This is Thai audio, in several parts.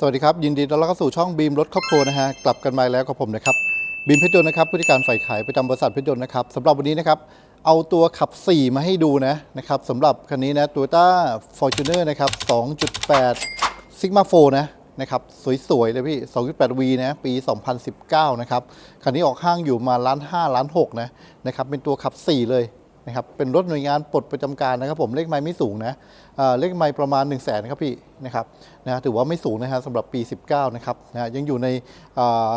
สวัสดีครับ ยินดีต้อนรับเข้าสู่ช่องบีมรถครอบครัวนะฮะกลับกันมาแล้วกับผมนะครับบีมเพชรยนต์นะครับผู้จัดการฝ่ายขายประจำบริษัทเพชรยนต์นะครับสำหรับวันนี้นะครับเอาตัวขับ 4 มาให้ดูนะนะครับสำหรับคันนี้นะ Toyota Fortuner นะครับ2.8 Sigma 4นะนะครับสวยๆเลยพี่ 2.8V นะปี 2019 นะครับคันนี้ออกห้างอยู่มาล้าน5ล้าน6นะนะครับเป็นตัวขับ 4 เลย นะครับเป็นรถหน่วยงานปลดประจำการนะครับผมเลขไม้ไม่สูงนะเเลขไม้ประมาณ 1 0 0 0 0แสนครับพี่นะครับนะถือว่าไม่สูงนะฮะสำหรับปี 19นะครับนะยังอยู่ในเอ่อ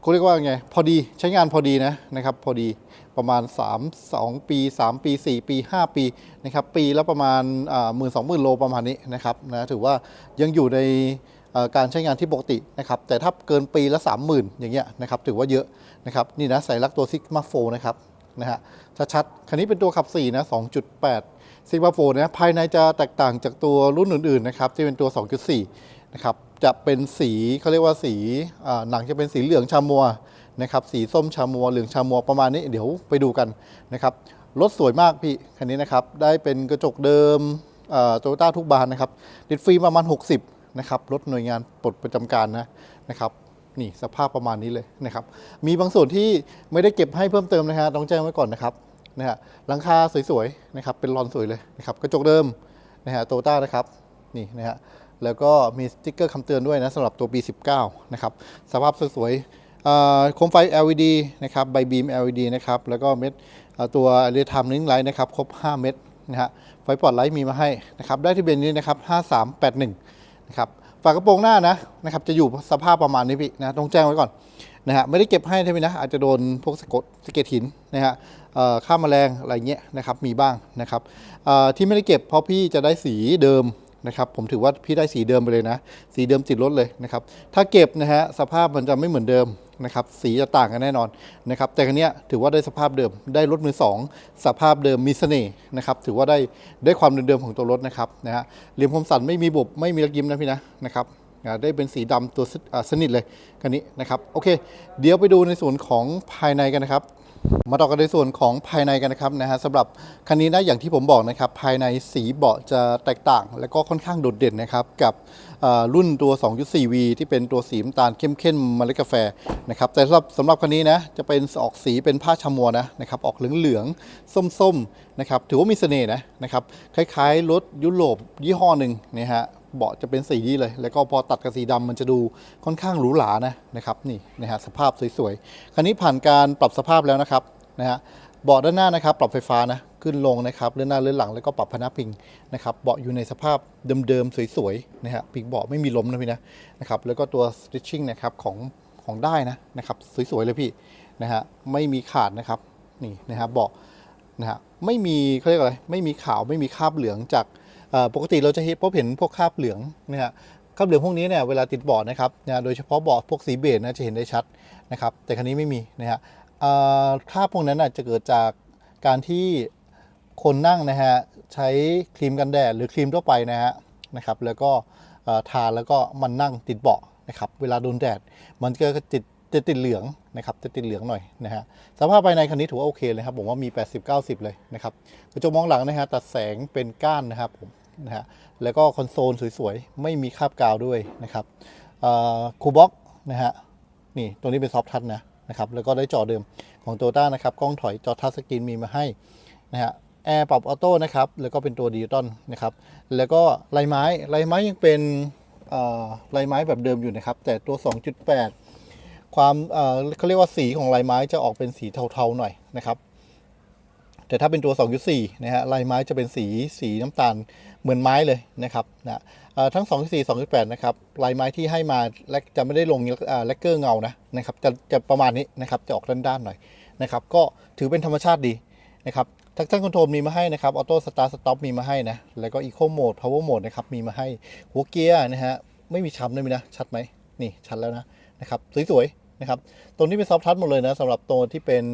เขาเรียกว่าไงพอดีใช้งานพอดีนะนะครับพอดีประมาณ 3 2 ปี 3 ปี 4 ปี 5 ปีนะครับปีละประมาณหมื่นสองหมื่นโลประมาณนี้นะครับนะถือว่ายังอยู่ในการใช้งานที่ปกตินะครับแต่ถ้าเกินปีละ 30,000 อย่างเงี้ยนะครับถือว่าเยอะนะครับนี่นะใส่ลักตัวซิกมาโฟนะครับ นะฮะชัดๆคันนี้เป็นตัวขับ4นะ2.8ซิกมาโฟนะภายในจะแตกต่างจากตัวรุ่นอื่นๆนะครับที่เป็นตัว 2.4 นะครับจะเป็นสีเขาเรียกว่าสีหนังจะเป็นสีเหลืองชามัวนะครับสีส้มชามัวเหลืองชามัวประมาณนี้เดี๋ยวไปดูกันนะครับรถสวยมากพี่คันนี้นะครับได้เป็นกระจกเดิมโตโยต้าทุกบานนะครับติดฟรีประมาณ 60นะครับรถหน่วยงานปลดประจำการนะนะครับ นี่สภาพประมาณนี้เลยนะครับมีบางส่วนที่ไม่ได้เก็บให้เพิ่มเติมนะฮะต้องแจ้งไว้ก่อนนะครับนะฮะหลังคาสวยๆนะครับเป็นรอนสวยเลยนะครับกระจกเดิมนะฮะโตต้านะครับนี่นะฮะแล้วก็มีสติ๊กเกอร์คำเตือนด้วยนะสำหรับตัวปี19 นะครับสภาพสวยๆอ่อโคมไฟ LED นะครับใบบีม LED นะครับแล้วก็เม็ดตัวเรียทามลิงไลท์นะครับครบ 5 เม็ดนะฮะไฟปลอดไลท์มีมาให้นะครับได้ที่เบนนี้นะครับ5381นะครับ ฝากระโปรงหน้านะนะครับจะอยู่สภาพประมาณนี้พี่นะต้องแจ้งไว้ก่อนนะฮะไม่ได้เก็บให้ใช่ไหมนะอาจจะโดนพวกสะกดสะเก็ดหินนะฮะข้ามแมลงอะไรเงี้ยนะครับมีบ้างนะครับที่ไม่ได้เก็บเพราะพี่จะได้สีเดิมนะครับผมถือว่าพี่ได้สีเดิมไปเลยนะ สีเดิมติดรถเลยนะครับถ้าเก็บนะฮะสภาพมันจะไม่เหมือนเดิม นะครับสีจะต่างกันแน่นอนนะครับแต่คันนี้ถือว่าได้สภาพเดิมได้รถมือสองสภาพเดิมมีเสน่ห์นะครับถือว่าได้ได้ความเดิมๆของตัวรถนะครับนะฮะเหลี่ยมคมสันไม่มีบุบไม่มีระยิมนะพี่นะนะครับได้เป็นสีดำตัวสนิทเลยคันนี้นะครับโอเค เดี๋ยวไปดูในส่วนของภายในกันนะครับ มาต่อกันในส่วนของภายในกันนะครับนะฮะสำหรับคันนี้นะอย่างที่ผมบอกนะครับ ภายในสีเบาะจะแตกต่าง และก็ค่อนข้างโดดเด่นนะครับ กับรุ่นตัว 2.4V ที่เป็นตัวสีน้ำตาลเข้มๆเมล็ดกาแฟนะครับแต่สำหรับสำหรับคันนี้นะจะเป็นออกสีเป็นผ้าชมัวนะนะครับออกเหลืองๆส้มๆนะครับถือว่ามีเสน่ห์นะนะครับคล้ายๆรถยุโรปยี่ห้อหนึ่งนะฮะ เบาะจะเป็นสีนี้เลย แล้วก็พอตัดกับสีดำมันจะดูค่อนข้างหรูหรานะนะครับนี่นะฮะสภาพสวยๆคันนี้ผ่านการปรับสภาพแล้วนะครับนะฮะเบาะด้านหน้านะครับปรับไฟฟ้านะขึ้นลงนะครับเลื่อนหน้าเลื่อนหลังแล้วก็ปรับพนักพิงนะครับเบาะอยู่ในสภาพเดิมๆสวยๆนะฮะปีกเบาะไม่มีล้มนะพี่นะนะครับแล้วก็ตัว stitching นะครับของของได้นะนะครับสวยๆเลยพี่นะฮะไม่มีขาดนะครับนี่นะฮะเบาะนะฮะไม่มีเขาเรียกอะไรไม่มีขาวไม่มีคราบเหลืองจาก ปกติเราจะพบเห็นพวกคราบเหลืองนะฮะคราบเหลืองพวกนี้เนี่ยเวลาติดเบาะนะครับนะโดยเฉพาะเบาะพวกสีเบจนะจะเห็นได้ชัดนะครับ แต่คันนี้ไม่มีนะฮะคราบพวกนั้นอาจจะเกิดจากการที่คนนั่งนะฮะใช้ครีมกันแดดหรือครีมทั่วไปนะฮะนะครับ แล้วก็ทาแล้วก็มันนั่งติดเบาะนะครับ เวลาโดนแดดมันก็จะติดจะติดเหลืองนะครับจะติดเหลืองหน่อยนะฮะสภาพภายในคันนี้ถือว่าโอเคเลยครับผมว่ามี 80-90 เลยนะครับกระจกมองหลังนะฮะตัดแสงเป็นก้านนะครับผม นะฮะแล้วก็คอนโซลสวยๆ ไม่มีคาบกาวด้วยนะครับคูบ็อกนะฮะนี่ตัวนี้เป็นซอฟทัชนะนะครับแล้วก็ได้จอเดิมของโตต้านะครับกล้องถอยจอทัชสกรีนมีมาให้นะฮะแอร์ปรับออโต้นะครับแล้วก็เป็นตัวดิจิตอลนะครับแล้วก็ลายไม้ลายไม้ยังเป็นลายไม้แบบเดิมอยู่นะครับ แต่ตัว 2.8 ความเขาเรียกว่าสีของลายไม้จะออกเป็นสีเทาๆหน่อยนะครับ แต่ถ้าเป็นตัว 2.4 นะฮะลายไม้จะเป็นสีสีน้ำตาลเหมือนไม้เลยนะครับนะทั้ง 2.4 2.8 นะครับลายไม้ที่ให้มาและจะไม่ได้ลงแลกเกอร์เงานะนะครับจะจะประมาณนี้นะครับจะออกด้านๆหน่อยนะครับก็ถือเป็นธรรมชาติดีนะครับทักชั่นคอนโทรลมีมาให้นะครับออโต้สตาร์สต็อปมีมาให้นะแล้วก็อีโคโหมดพาวเวอร์โหมดนะครับมีมาให้หัวเกียร์นะฮะไม่มีช้ำเลยนะชัดไหมนี่ชัดแล้วนะนะครับสวยๆนะครับตรงนี้เป็นซอฟทัชหมดเลยนะสำหรับตัวที่เป็น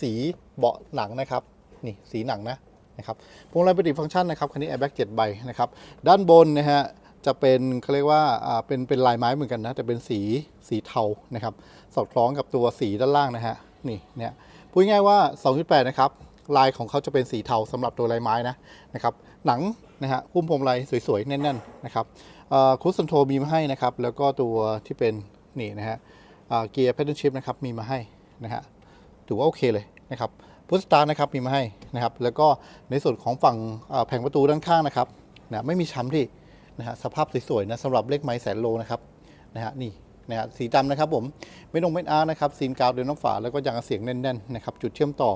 สีเบาะหนังนะครับ นี่สีหนังนะนะครับพวงมาลัยปฏิฟังก์ชันนะครับคันนี้แอร์แบ็กเจ็ดใบนะครับด้านบนนะฮะจะเป็นเขาเรียกว่าอ่าเป็นเป็นลายไม้เหมือนกันนะแต่เป็นสีสีเทานะครับสอดคล้องกับตัวสีด้านล่างนะฮะนี่เนี่ยพูดง่ายว่า 2.8 นะครับลายของเขาจะเป็นสีเทาสำหรับตัวลายไม้นะนะครับหนังนะฮะหุ้มพวงมาลัยสวยๆ แน่นๆนะครับคูส c นโทมีมาให้นะครับแล้วก็ตัวที่เป็นนี่นะฮะเกียร์ p พ d เ l shift นะครับมีมาให้นะฮะถือว่าโอเคเลยนะครับ พุทสตาร์นะครับมีมาให้นะครับ แล้วก็ในส่วนของฝั่งแผงประตูด้านข้างนะครับนะไม่มีช้ำที่นะฮะสภาพสวยๆนะสำหรับเลขไม้แสนโลนะครับนะฮะนี่นะฮะสีดำนะครับผมไม่ลงเม็ดอาร์นะครับซีนกาวเดินน้ำฝาแล้วก็ยางเสียงแน่นๆนะครับจุดเชื่อมต่อ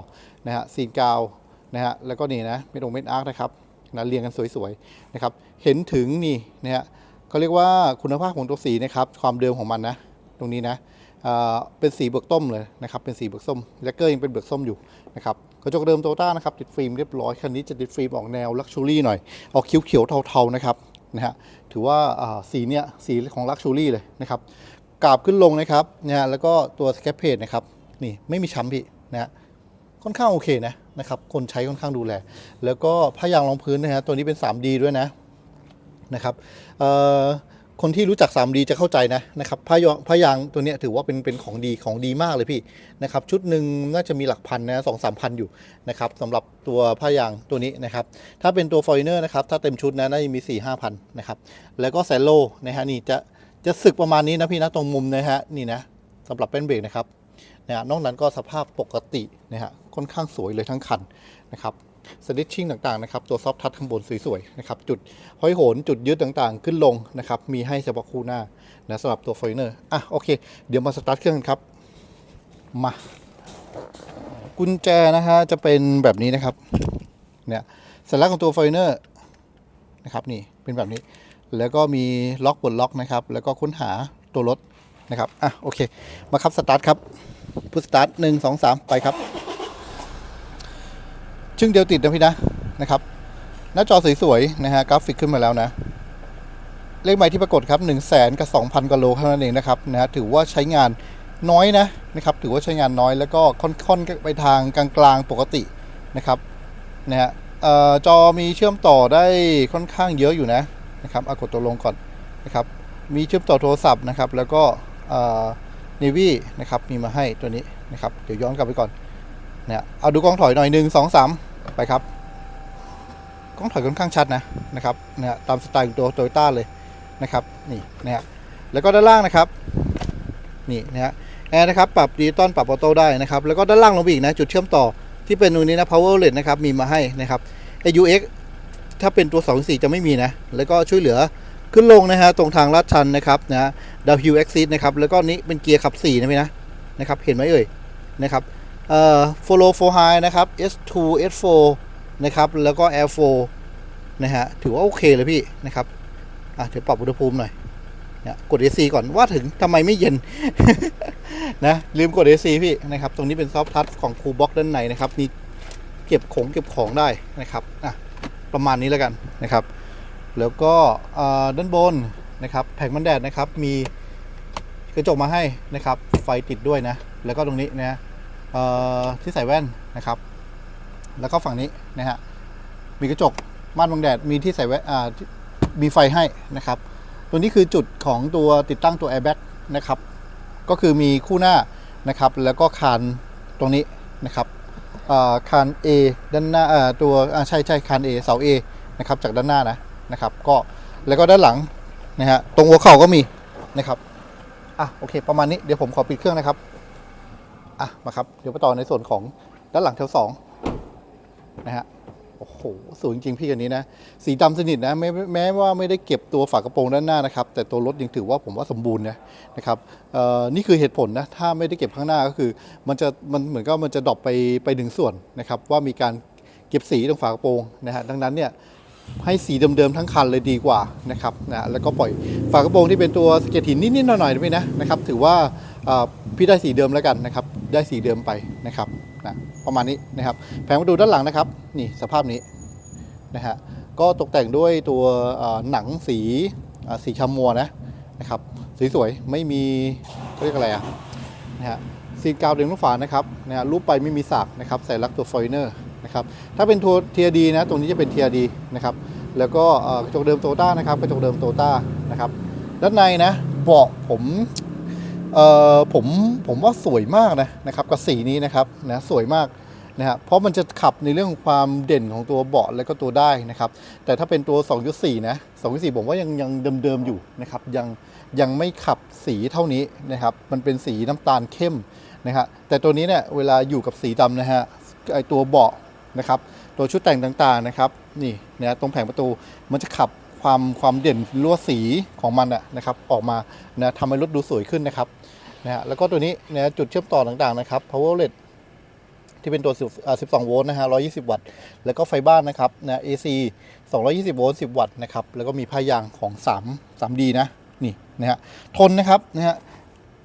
นะฮะซีนกาวนะฮะแล้วก็นี่นะไม่ลงเม็ดอาร์นะครับนะเรียงกันสวยๆนะครับเห็นถึงนี่นะฮะเขาเรียกว่าคุณภาพของตัวสีนะครับความเดิมของมันนะตรงนี้นะ เป็นสีเบือกต้มเลยนะครับ เป็นสีเบือกส้มแลกเกอร์ยังเป็นเบือกส้มอยู่นะครับกระจกเดิมโตต้านะครับติดฟิล์มเรียบร้อย คันนี้จะติดฟิล์มออกแนวลักชูรี่หน่อย ออกเขียวๆเทาๆนะครับนะฮะถือว่าอ่าสีเนี้ยสีของลักชูรี่เลยนะครับกราบขึ้นลงนะครับนะฮะแล้วก็ตัวสแคปเพจนะครับนี่ไม่มีช้ำพี่นะฮะค่อนข้างโอเคนะนะครับคนใช้ค่อนข้างดูแล แล้วก็ผ้ายางรองพื้นนะฮะตัวนี้เป็น 3D ด้วยนะนะครับเอ่อ คนที่รู้จัก 3D จะเข้าใจนะนะครับผ้ายางผ้ายางตัวเนี้ยถือว่าเป็นเป็นของดีของดีมากเลยพี่นะครับชุดหนึ่งน่าจะมีหลักพันนะสองสามพันอยู่นะครับสำหรับตัวผ้ายางตัวนี้นะครับถ้าเป็นตัวฟอยเนอร์นะครับถ้าเต็มชุดนะน่าจะมี4ี่ห้าพันนะครับแล้วก็แซลโลนะฮะนี่จะจะสึกประมาณนี้นะพี่นะตรงมุมนะฮะนี่นะสำหรับเป็นเบรกนะครับนะฮะนอกนั้นก็สภาพปกตินะฮะค่อนข้างสวยเลยทั้งคันนะครับ สลิชชิ่งต่างๆนะครับตัวซอฟทัชข้างบนสวยๆนะครับจุดห้อยโหนจุดยึดต่างๆ ขึ้นลงนะครับมีให้เฉพาะคู่หน้านะสำหรับตัว f o r เนอร์อะโอเค เดี๋ยวมาสตาร์ทเครื่องกันครับมากุญแจนะฮะจะเป็นแบบนี้นะครับเนี่ยสัญลักษณ์ของตัว f o r เนอร์นะครับนี่เป็นแบบนี้ แล้วก็มีล็อกปลดล็อกนะครับ แล้วก็ค้นหาตัวรถนะครับอะโอเค มาครับสตาร์ทครับพุทสตาร์ทหนึ่งสองสามไปครับ ชึ่งเดียวติดนะพี่นะนะครับ หน้าจอสวยๆนะฮะกราฟิกขึ้นมาแล้วนะ เลขหมายที่ปรากฏครับ1 0 0 0 0แสนกับ2,000กิโลเท่านั้นเองนะครับนะฮะถือว่าใช้งานน้อยนะนะครับถือว่าใช้งานน้อยแล้วก็ค่อนๆไปทางกลางๆปกตินะครับนะฮะจอมีเชื่อมต่อได้ค่อนข้างเยอะอยู่นะนะครับเอากดตัวลงก่อนนะครับมีเชื่อมต่อโทรศัพท์นะครับแล้วก็เนวี่นะครับมีมาให้ตัวนี้นะครับเดี๋ยวย้อนกลับไปก่อน นะฮะเอาดูกล้องถอยหน่อยหนึ่งสองสามไปครับกล้องถอยค่อนข้างชัดนะนะครับเนะฮะตามสไตล์ของตัวโตโยต้าเลยนะครับนี่นะฮะแล้วก็ด้านล่างนะครับนี่นะฮะแอร์นะครับปรับดิจิตอลปรับออโต้ได้นะครับแล้วก็ด้านล่างลงไปอีกนะจุดเชื่อมต่อที่เป็นนูนนี้นะ power outlet นะครับมีมาให้นะครับ AUX ถ้าเป็นตัว 2 4 จะไม่มีนะ แล้วก็ช่วยเหลือขึ้นลงนะฮะตรงทางลาดชันนะครับนะ W Exit นะครับแล้วก็นี้เป็นเกียร์ขับ4นะพี่นะนะครับเห็นไหมเอ่ยนะครับ เอ่อ follow for high นะครับ S2 S4 นะครับ แล้วก็ Air 4 นะฮะ ถือว่าโอเคเลยพี่นะครับ อะ เดี๋ยวปรับอุณหภูมิหน่อยเนี่ยกด AC ก่อนว่าถึงทำไมไม่เย็น นะ ลืมกด AC พี่นะครับ ตรงนี้เป็นซอฟทัชของคูบ็อกด้านในนะครับ มีเก็บของเก็บของได้นะครับ อะ ประมาณนี้แล้วกันนะครับ แล้วก็ด้านบนนะครับแผงมันแดดนะครับ มีกระจกมาให้นะครับ ไฟติดด้วยนะ แล้วก็ตรงนี้นะ ที่ใส่แว่นนะครับ แล้วก็ฝั่งนี้นะฮะมีกระจกม่านบังแดดมีที่ใส่แว่นอ่ามีไฟให้นะครับ ตัวนี้คือจุดของตัวติดตั้งตัว airbag นะครับ ก็คือมีคู่หน้านะครับ แล้วก็คานตรงนี้นะครับอ่าคาน A ด้านหน้าอ่าตัวใช่ใช่คาน A เสา A นะครับจากด้านหน้านะนะครับ ก็แล้วก็ด้านหลังนะฮะตรงหัวเข่าก็มีนะครับอะโอเค ประมาณนี้เดี๋ยวผมขอปิดเครื่องนะครับ อะมาครับ เดี๋ยวไปต่อในส่วนของด้านหลังแถวสองนะฮะโอ้โหสวยจริงๆพี่คันนี้นะ สีดำสนิทนะแม้แม้ว่าไม่ได้เก็บตัวฝากระโปรงด้านหน้านะครับแต่ตัวรถยังถือว่าผมว่าสมบูรณ์นะนะครับเอ่อนี่คือเหตุผลนะถ้าไม่ได้เก็บข้างหน้าก็คือ มันจะมันเหมือนก็มันจะดรอปไปไปหนึ่งส่วนนะครับว่ามีการเก็บสีตรงฝากระโปรงนะฮะดังนั้นเนี่ยให้สีเดิมๆทั้งคันเลยดีกว่านะครับนะแล้วก็ปล่อยฝากระโปรงที่เป็นตัวสเก็ตหินนิดๆหน่อยๆด้วยนะนะครับถือว่าพี่ได้สีเดิมแล้วกันนะครับ ได้สีเดิมไปนะครับนะประมาณนี้นะครับแผงประตูด้านหลังนะครับนี่สภาพนี้นะฮะก็ตกแต่งด้วยตัวหนังสีสีชามัวนะนะครับสีสวยไม่มีเรียกอะไรอะนะฮะซีนกาวเดิมลูกฝานะครับนะฮะรูปไปไม่มีสากนะครับใส่ลักตัวฟอยเนอร์นะครับถ้าเป็นตัวเทียดีนะตรงนี้จะเป็นเทียดีนะครับแล้วก็กระจกเดิมโตต้านะครับกระจกเดิมโตต้านะครับด้านในนะเบาะผม เอ่อผมผมว่าสวยมากนะนะครับกับสีนี้นะครับนะสวยมากนะฮะเพราะมันจะขับในเรื่องของความเด่นของตัวเบาะและก็ตัวได้นะครับ แต่ถ้าเป็นตัว 2.4 นะ 2.4 ผมว่ายังยังเดิมๆอยู่นะครับยังยังไม่ขับสีเท่านี้นะครับ มันเป็นสีน้ำตาลเข้มนะฮะแต่ตัวนี้เนี่ยเวลาอยู่กับสีดำนะฮะไอตัวเบาะนะครับ ตัวชุดแต่งต่างๆนะครับ นี่นะตรงแผงประตูมันจะขับความความเด่นลวดสีของมันอะนะครับ ออกมานะทำให้รถดูสวยขึ้นนะครับ นะฮะแล้วก็ตัวนี้นะจุดเชื่อมต่อต่างๆนะครับ power outlet ที่เป็นตัว12 โวลต์นะฮะ 120 วัตต์ แล้วก็ไฟบ้านนะครับนะ AC 220 โวลต์ 10 วัตต์นะครับ แล้วก็มีผ้ายางของ 3 3D นะ นี่นะฮะ ทนนะครับนะฮะ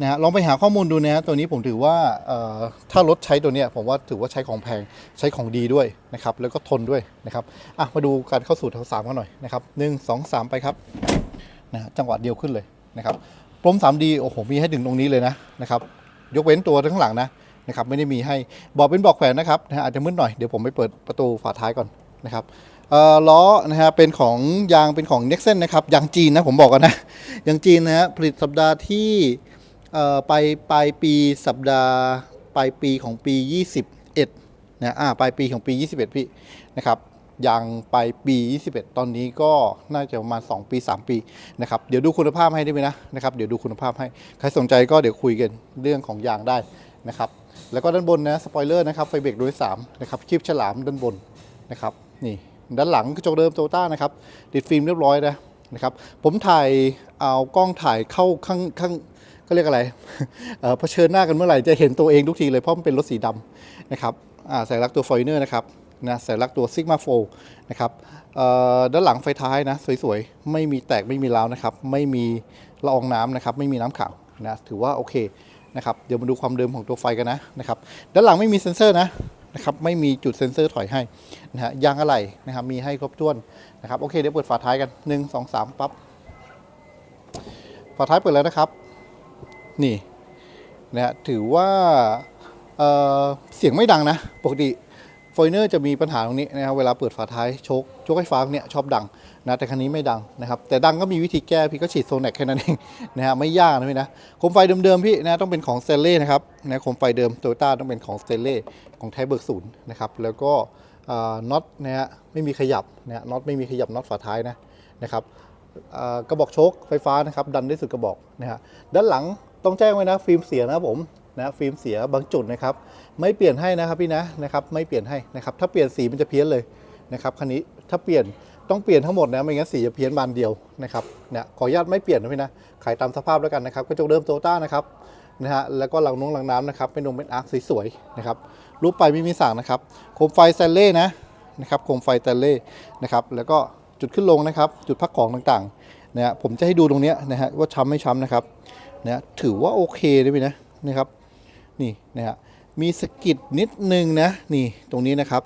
นะฮะลองไปหาข้อมูลดูนะฮะตัวนี้ผมถือว่าเอ่อถ้ารถใช้ตัวเนี้ยผมว่าถือว่าใช้ของแพงใช้ของดีด้วยนะครับ แล้วก็ทนด้วยนะครับอะมาดูการเข้าสู่ทางสามกันหน่อยนะครับหนึ่งสองสามไปครับนะฮะจังหวะเดียวขึ้นเลยนะครับ พรม 3D โอ้โห มีให้ถึงตรงนี้เลยนะนะครับ ยกเว้นตัวข้างหลังนะนะครับ ไม่ได้มีให้บอกเป็นบอกแขวนนะครับนะอาจจะมืดหน่อย เดี๋ยวผมไปเปิดประตูฝาท้ายก่อนนะครับล้อนะฮะเป็นของยางเป็นของ n e x เ n นนะครับยางจีนนะผมบอกกันนะยางจีนนะฮะผลิตสัปดาห์ที่เอ่อปปลายปีสัปดาห์ปลายปีของปี 21นะอ่าปลายปีของปี 21 พี่นะครับ ยางไปปี 21 ตอนนี้ก็น่าจะประมาณ 2 ปี 3 ปีนะครับเดี๋ยวดูคุณภาพให้ได้ไหมนะนะครับเดี๋ยวดูคุณภาพให้ ใครสนใจก็เดี๋ยวคุยกันเรื่องของยางได้นะครับแล้วก็ด้านบนนะสปอยเลอร์นะครับไฟเบรกโดย3นะครับคลิปฉลามด้านบนนะครับนี่ด้านหลังกระจกเดิมโตต้านะครับติดฟิล์มเรียบร้อยนะนะครับผมถ่ายเอากล้องถ่ายเข้าข้างข้างก็เรียกอะไรเอ่อเผชิญหน้ากันเมื่อไหร่จะเห็นตัวเองทุกทีเลยเพราะมันเป็นรถสีดำนะครับอ่าใส่ลักตัวฟอยเนอร์นะครับ นะใส่ลักตัวซิกมาโฟนะครับด้านหลังไฟท้ายนะสวยๆ ไม่มีแตกไม่มีร้าวนะครับ ไม่มีละอองน้ำนะครับ ไม่มีน้ำขังนะถือว่าโอเคนะครับเดี๋ยวมาดูความเดิมของตัวไฟกันนะนะครับด้านหลังไม่มีเซ็นเซอร์นะนะครับไม่มีจุดเซ็นเซอร์ถอยให้นะฮะยางอะไหล่นะครับมีให้ครบถ้วนนะครับโอเคเดี๋ยวเปิดฝาท้ายกัน 1 2 3ปั๊บฝาท้ายเปิดแล้วนะครับ นี่นะฮะถือว่าเออเสียงไม่ดังนะ ปกติ ฟอยเนอร์จะมีปัญหาตรงนี้นะครับเวลาเปิดฝาท้ายโชคโชคไฟฟ้าเนี่ยชอบดังนะแต่คันนี้ไม่ดังนะครับแต่ดังก็มีวิธีแก้พี่ก็ฉีดโซนแนกแค่นั้นเองนะฮะไม่ยากนะพี่นะโคมไฟเดิมๆพี่นะต้องเป็นของสเตเล่นะครับนะโคมไฟเดิมโตโยต้าต้องเป็นของสเตเล่ของไทเบิร์กศูนย์นะครับแล้วก็น็อตนะฮะไม่มีขยับนะฮะน็อตไม่มีขยับน็อตฝาท้ายนะนะครับกระบอกโชคไฟฟ้านะครับดันได้สุดกระบอกนะฮะด้านหลังต้องแจ้งไว้นะฟิล์มเสียนะครับผม นะฟิล์มเสียบางจุดนะครับ ไม่เปลี่ยนให้นะครับพี่นะนะครับ ไม่เปลี่ยนให้นะครับ ถ้าเปลี่ยนสีมันจะเพี้ยนเลยนะครับคันนี้ถ้าเปลี่ยนต้องเปลี่ยนทั้งหมดนะไม่งั้นสีจะเพี้ยนบานเดียวนะครับเนี่ยขออนุญาตไม่เปลี่ยนนะพี่นะขายตามสภาพแล้วกันนะครับกระจกเดิมโตต้านะครับนะฮะแล้วก็หลังนุ่งหลังน้ำนะครับเป็นนงเป็นอาร์คสวยๆนะครับรูปไปไม่มีสางนะครับโคมไฟแตนเล่นะนะครับโคมไฟแตนเล่นะครับแล้วก็จุดขึ้นลงนะครับจุดพักของต่างๆนะฮะผมจะให้ดูตรงเนี้ยนะฮะว่าช้ำไม่ช้ำนะครับนะฮะถือว่าโอเคเลยพี่นะนะครับ นี่นะฮะมีสกิดนิดนึงนะนี่ตรงนี้นะครับ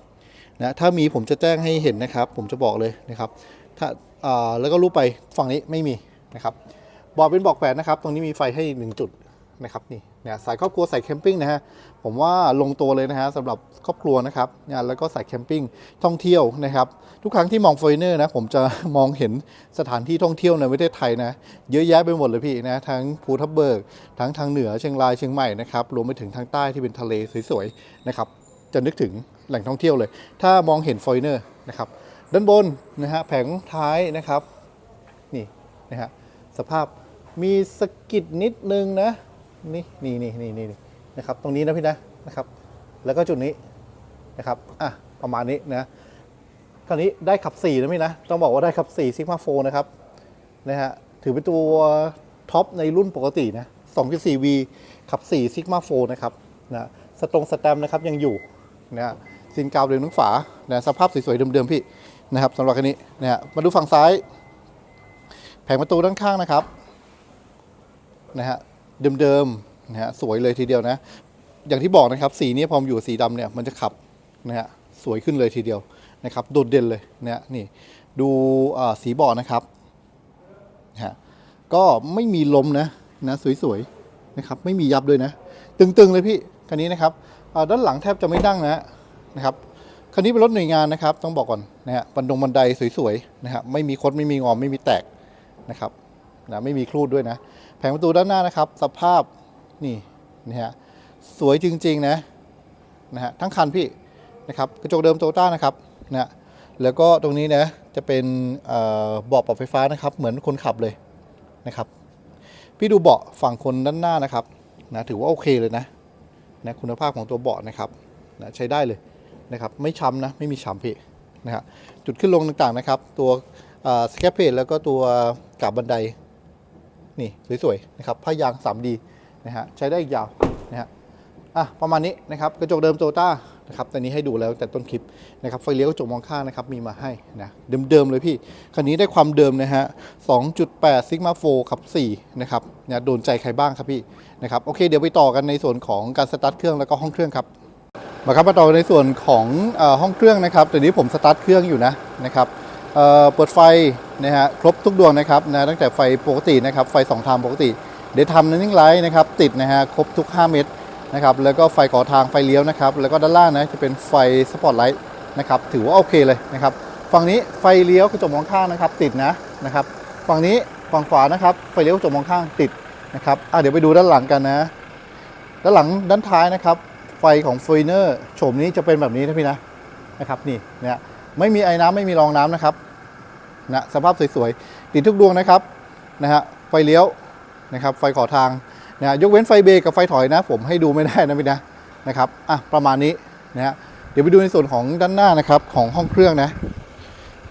นะถ้ามีผมจะแจ้งให้เห็นนะครับ ผมจะบอกเลยนะครับถ้าอ่าแล้วก็รูปไปฝั่งนี้ไม่มีนะครับบอกเป็นบอกแขวนนะครับ ตรงนี้มีไฟให้หนึ่งจุดนะครับนี่ เนี่ยสายครอบครัวใส่แคมปิ้งนะฮะผมว่าลงตัวเลยนะฮะสำหรับครอบครัวนะครับเนี่ยแล้วก็ใส่แคมปิ้งท่องเที่ยวนะครับ ทุกครั้งที่มองฟอยเนอร์นะผมจะมองเห็นสถานที่ท่องเที่ยวในประเทศไทยนะเยอะแยะไปหมดเลยพี่นะทั้งภูทับเบิก ทั้งทางเหนือเชียงรายเชียงใหม่นะครับรวมไปถึงทางใต้ที่เป็นทะเลสวยๆนะครับจะนึกถึงแหล่งท่องเที่ยวเลย ถ้ามองเห็นฟอยเนอร์นะครับด้านบนนะฮะแผงท้ายนะครับนี่นะฮะสภาพมีสกิดนิดนึงนะ นี่นี่นี่นี่นี่นะครับ ตรงนี้นะพี่นะนะครับ แล้วก็จุดนี้นะครับอะประมาณนี้นะคราวนี้ได้ขับ4นะพี่นะ ต้องบอกว่าได้ขับ4 Sigma 4นะครับนะฮะถือเป็นตัวท็อปในรุ่นปกตินะ 2.4V ขับ4 Sigma 4นะครับนะสตรงสแตมนะครับยังอยู่นะฮะซินกาวเดิมทั้งฝานะสภาพสวยๆเดิมๆพี่นะครับสำหรับคันนี้นะฮะมาดูฝั่งซ้าย แผงประตูด้านข้างนะครับนะฮะ เดิมๆนะฮะสวยเลยทีเดียวนะ อย่างที่บอกนะครับ สีนี้พอมอยู่สีดำเนี่ยมันจะขับนะฮะสวยขึ้นเลยทีเดียวนะครับโดดเด่นเลยนะนี่ดูสีบาะนะครับนะฮะก็ไม่มีลมนะนะสวยๆนะครับไม่มียับด้วยนะ ตึงๆเลยพี่คันนี้นะครับด้านหลังแทบจะไม่ดั้งนะนะครับคันนี้เป็นรถหน่วยงานนะครับ ต้องบอกก่อนนะฮะบันดงบันไดสวยๆนะครับไม่มีคดไม่มีงอมไม่มีแตกนะครับนะไม่มีครูดด้วยนะ ผงประตูด้านหน้านะครับ สภาพนี่นะฮะสวยจริงๆนะนะฮะทั้งคันพี่นะครับกระจกเดิมโตต้านะครับนะแล้วก็ตรงนี้นะจะเป็นเบาะปรับไฟฟ้านะครับ เหมือนคนขับเลยนะครับ พี่ดูเบาะฝั่งคนด้านหน้านะครับนะถือว่าโอเคเลยนะนะคุณภาพของตัวเบาะนะครับนะใช้ได้เลยนะครับ ไม่ช้ำนะไม่มีช้ำพี่นะครับจุดขึ้นลงต่างๆนะครับ ตัวสแคปเพจแล้วก็ตัวกาบบันได นี่สวยๆนะครับผ้ายาง 3D นะฮะใช้ได้อีกยาวนะฮะอะประมาณนี้นะครับกระจกเดิมโตต้านะครับแต่นี้ให้ดูแล้วแต่ต้นคลิปนะครับไฟเลี้ยวกระจกมองข้างนะครับมีมาให้นะเดิมๆเลยพี่ คันนี้ได้ความเดิมนะฮะ 2.8 Sigma 4ขับ 4 นะครับเนี่ยโดนใจใครบ้างครับพี่นะครับโอเคเดี๋ยวไปต่อกันในส่วนของการสตาร์ทเครื่องแล้วก็ห้องเครื่องครับมาครับมาต่อในส่วนของออห้องเครื่องนะครับตอนนี้ผมสตาร์ทเครื่องอยู่นะนะครับ เเปิดไฟนะฮะครบทุกดวงนะครับนะตั้งแต่ไฟปกตินะครับไฟ2ทางปกติ เดี๋ยวทำนิ่งไลท์นะครับติดนะฮะครบทุก 5 เมตรนะครับแล้วก็ไฟขอทางไฟเลี้ยวนะครับแล้วก็ด้านล่างนะจะเป็นไฟสปอตไลท์นะครับถือว่าโอเคเลยนะครับฝั่งนี้ไฟเลี้ยวกระจกมองข้างนะครับติดนะนะครับฝั่งนี้ฝั่งขวานะครับไฟเลี้ยวกระจกมองข้างติดนะครับอะเดี๋ยวไปดูด้านหลังกันนะ ด้านหลังด้านท้ายนะครับไฟของฟ o เนอร์โฉมนี้จะเป็นแบบนี้นะพี่นะนะครับนี่เนี่ย ไม่มีไอ้น้ำไม่มีรองน้ำนะครับนะสภาพสวยๆติดทุกดวงนะครับนะฮะไฟเลี้ยวนะครับไฟขอทางนะฮะยกเว้นไฟเบรกกับไฟถอยนะ ผมให้ดูไม่ได้นะพี่นะนะครับอะประมาณนี้นะฮะเดี๋ยวไปดูในส่วนของด้านหน้านะครับของห้องเครื่องนะ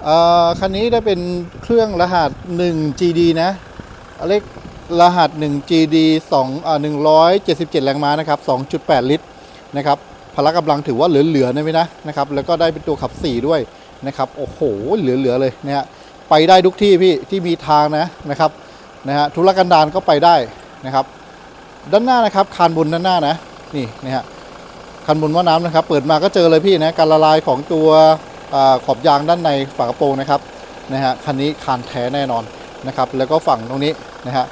เอ่อคันนี้ได้เป็นเครื่องรหัส 1 GD นะเลขรหัส 1 GD 2อ่า177 แรงม้านะครับ 2.8 ลิตรนะครับ พละกำลังถือว่าเหลือๆนะพี่นะนะครับแล้วก็ได้เป็นตัวขับ4ด้วยนะครับโอ้โหเหลือๆเลยนะฮะไปได้ทุกที่พี่ที่มีทางนะนะครับนะฮะธุรกันดารก็ไปได้นะครับ ด้านหน้านะครับคานบนด้านหน้านะนี่นะฮะคันบนว่าน้ำนะครับ เปิดมาก็เจอเลยพี่นะการละลายของตัวอขอบยางด้านในฝากระโปรงนะครับนะฮะคันนี้คานแท้แน่นอนนะครับ แล้วก็ฝั่งตรงนี้นะฮะ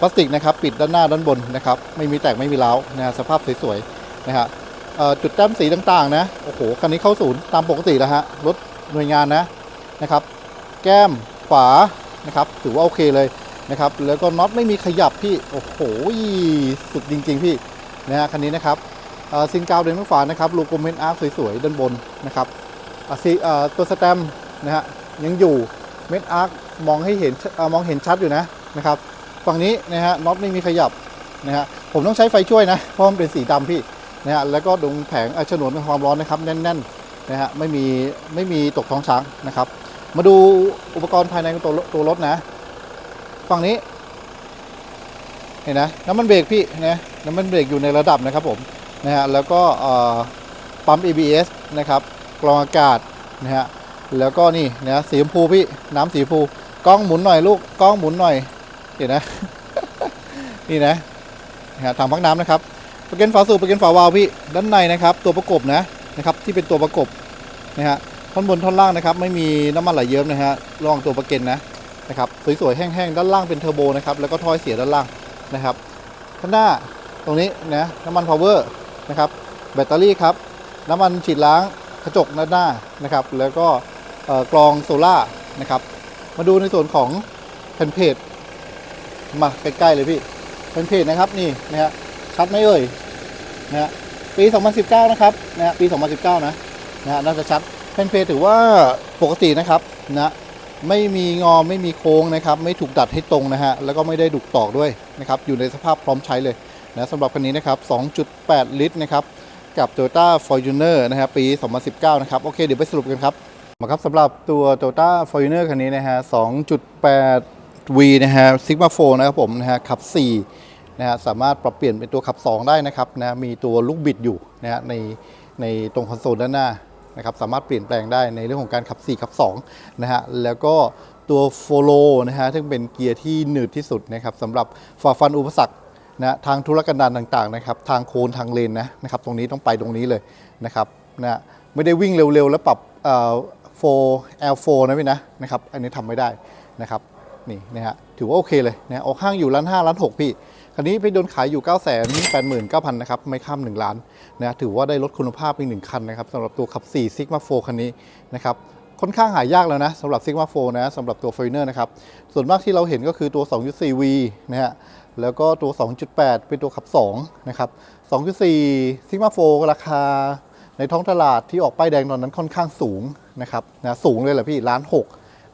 พลาสติกนะครับ ปิดด้านหน้าด้านบนนะครับ ไม่มีแตกไม่มีร้าวนะฮะสภาพสวยๆนะฮะ จุดแต้มสีต่างๆ นะโอ้โหคันนี้เข้าศูนย์ตามปกติแล้วฮะรถหน่วยงานนะนะครับ แก้มฝานะครับ ถือว่าโอเคเลยนะครับ แล้วก็น็อตไม่มีขยับพี่โอ้โหสุดจริง ๆ พี่นะฮะคันนี้นะครับซิงกาวเดินข้างฝานะครับลูกโกเมนอาร์สวยๆด้านบนนะครับตัวสแตมนะฮะยังอยู่เม็ดอาร์คมองให้เห็นอมองเห็นชัดอยู่นะนะครับ ฝั่งนี้นะฮะน็อตไม่มีขยับนะฮะผมต้องใช้ไฟช่วยนะเพราะมันเป็นสีดำพี่ นะฮะแล้วก็ดงแผงฉนวนความร้อนนะครับแน่นๆนะฮะไม่มีไม่มีตกท้องช้างนะครับ มาดูอุปกรณ์ภายในของตัวตัวรถนะ ฝั่งนี้ เห็นนะน้ำมันเบรกพี่นะน้ำมันเบรกอยู่ในระดับนะครับผมนะฮะแล้วก็ปั๊ม ABS นะครับกรองอากาศนะฮะแล้วก็นี่นะสีชมพูพี่น้ำสีชมพูกล้องหมุนหน่อยลูกกล้องหมุนหน่อยเห็นนะนี่นะนะฮะถังพักน้ำนะครับ ประกันฝาสูบประกันฝาวาล์วพี่ด้านในนะครับ ตัวประกบนะนะครับที่เป็นตัวประกบนะฮะท่อนบนท่อนล่างนะครับ ไม่มีน้ำมันไหลเยิ้มนะฮะรองตัวประกันนะนะครับสวยๆแห้งๆด้านล่างเป็นเทอร์โบนะครับแล้วก็ถ้อยเสียด้านล่างนะครับข้างหน้าตรงนี้นะน้ำมันพาวเวอร์นะครับแบตเตอรี่ครับน้ำมันฉีดล้างกระจกด้านหน้านะครับ แล้วก็กรองโซล่านะครับมาดูในส่วนของแผ่นเพจมาใกล้ๆเลยพี่เป็นเพจนะครับนี่นะฮะ ชัดไหมเอ่ยนะฮะปี 2019 นะครับนะฮะปี 2019 นะนะฮะน่าจะชัดเป็นเพถือว่าปกตินะครับนะไม่มีงอไม่มีโค้งนะครับ ไม่ถูกดัดให้ตรงนะฮะแล้วก็ไม่ได้ดุกตอกด้วยนะครับ อยู่ในสภาพพร้อมใช้เลยนะสำหรับคันนี้นะครับ 2.8 ลิตรนะครับกับ Toyota Fortuner นะครับปี 2019 นะครับ โอเค เดี๋ยวไปสรุปกันครับมาครับสำหรับตัว Toyota Fortuner คันนี้นะฮะ 2.8 V นะฮะ Sigma 4 นะครับผมนะฮะขับ 4 นะฮะสามารถปรับเปลี่ยนเป็นตัวขับ 2 ได้นะครับนะมีตัวลูกบิดอยู่นะฮะในในตรงคอนโซลด้านหน้านะครับสามารถเปลี่ยนแปลงได้ในเรื่องของการขับ 4 ขับ2นะฮะแล้วก็ตัวโฟโลนะฮะซึ่งเป็นเกียร์ที่หนืดที่สุดนะครับสำหรับฝ่าฟันอุปสรรคนะทางธุรกันดารต่างๆนะครับทางโคนทางเลนนะนะครับตรงนี้ต้องไปตรงนี้เลยนะครับนะไม่ได้วิ่งเร็วๆ แล้วปรับเอ่อ4 L4 นะพี่นะนะครับอันนี้ทำไม่ได้นะครับนี่นะฮะถือว่าโอเคเลยนะออกห้างอยู่ล้านห้าล้านหกพี่ คันนี้ไปโดนขายอยู่ 9 8 9 0 0 0 นะครับ ไม่ข้าม 1 ล้านนะถือว่าได้ลดคุณภาพอีกหนึ่งคันนะครับสำหรับตัวขับ4 Sigma 4คันนี้นะครับค่อนข้างหายากแล้วนะสำหรับ Sigma 4นะสำหรับตัว f o r t u n e r นะครับส่วนมากที่เราเห็นก็คือตัว 2.4V นะฮะแล้วก็ตัว 2.8 เป็นตัวขับ2นะครับ 2.4 Sigma 4ราคาในท้องตลาดที่ออกป้ายแดงตอนนั้นค่อนข้างสูงนะครับนะสูงเลยแหละพี่ล้านหก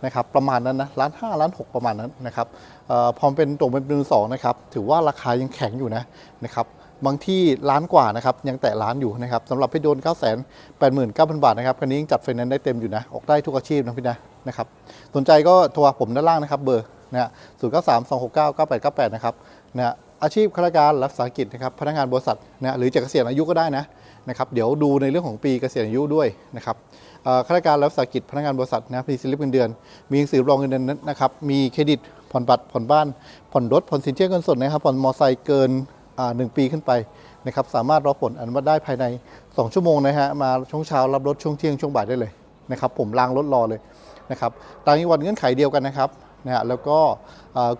นะครับประมาณนั้นนะล้านห้าล้านหกประมาณนั้นนะครับออพอเป็นตัวเป็นมือสองนะครับถือว่าราคายังแข็งอยู่นะนะครับบางที่ล้านกว่านะครับยังแตะล้านอยู่นะครับสำหรับพี่โดน 9 8 9 0 0 0 บาทนะครับคันนี้ยังจัดไฟแนนซ์ได้เต็มอยู่นะ ออกได้ทุกอาชีพนะพี่นะนะครับสนใจก็โทรผมด้านล่างนะครับเบอร์นะฮะศูนย์เก้าสามสองหกเก้าเก้าแปดเก้าแปดนะครับนะฮะอาชีพข้าราชการรัฐวิสาหกิจนะครับพนักงานบริษัทนะฮะหรือจะเกษียณอายุก็ได้นะนะครับเดี๋ยวดูในเรื่องของปีเกษียณอายุด้วยนะครับ ข้าราชการรัฐวิสาหกิจพนักงานบริษัทนะมีสลิปเงินเดือน มีหนังสือรับรองเงินเดือนนะครับ มีเครดิตผ่อนบัตรผ่อนบ้าน ผ่อนรถผ่อนสินเชื่อเงินสดนะครับผ่อนมอไซค์เกินหนึ่งปีขึ้นไปนะครับสามารถรอผลอนุมัติได้ภายใน 2 ชั่วโมงนะฮะมาช่วงเช้ารับรถช่วงเที่ยงช่วงบ่ายได้เลยนะครับผมล้างรถรอเลยนะครับต่างจังหวัดเงื่อนไขเดียวกันนะครับนะฮะแล้วก็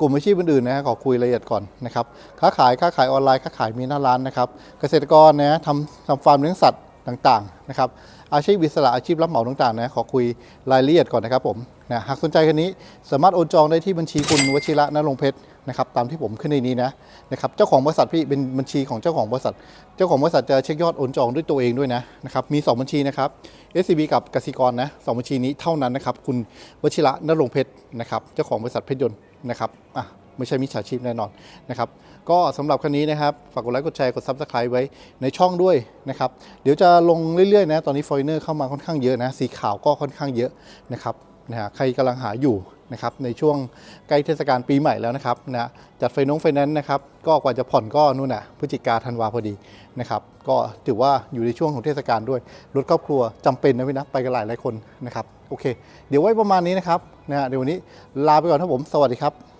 กลุ่มอาชีพอื่นๆนะฮะขอคุยรายละเอียดก่อนนะครับค้าขายค้าขายออนไลน์ค้าขายมีหน้าร้านนะครับ เกษตรกรนะฮะทำทำฟาร์มเลี้ยงสัตว์ต่างๆนะครับ อาชีพอิสระอาชีพรับเหมาต่างๆนะขอคุยรายละเอียดก่อนนะครับผมนะหากสนใจคันนี้สามารถโอนจองได้ที่บัญชีคุณวชิระนรงเพชรนะครับตามที่ผมขึ้นในนี้นะนะครับเจ้าของบริษัทพี่เป็นบัญชีของเจ้าของบริษัท เจ้าของบริษัทจะเช็คยอดโอนจองด้วยตัวเองด้วยนะนะครับมี 2 บัญชีนะครับ SCB กับกสิกรนะสองบัญชีนี้เท่านั้นนะครับคุณวชิระนรงเพชรนะครับเจ้าของบริษัทเพชรยนต์นะครับอะ ไม่ใช่มิจฉาชีพแน่นอนนะครับก็สำหรับคันนี้นะครับฝากกดไลค์กดแชร์กด Subscribe ไว้ในช่องด้วยนะครับเดี๋ยวจะลงเรื่อยๆนะตอนนี้ฟอยเนอร์เข้ามาค่อนข้างเยอะนะสีขาวก็ค่อนข้างเยอะนะครับนะฮะใครกำลังหาอยู่นะครับในช่วงใกล้เทศกาลปีใหม่แล้วนะครับนะจัดไฟนงไฟแนนซ์นะครับก็กว่าจะผ่อนก็นู่นน่ะพฤศจิกาธันวาพอดีนะครับก็ถือว่าอยู่ในช่วงของเทศกาลด้วยรถครอบครัวจำเป็นนะพี่นะไปกันหลายหลายคนนะครับโอเค เดี๋ยวไว้ประมาณนี้นะครับนะฮะเดี๋ยววันนี้ลาไปก่อนครับผมสวัสดีครับ